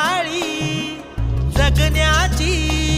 काळी जगण्याची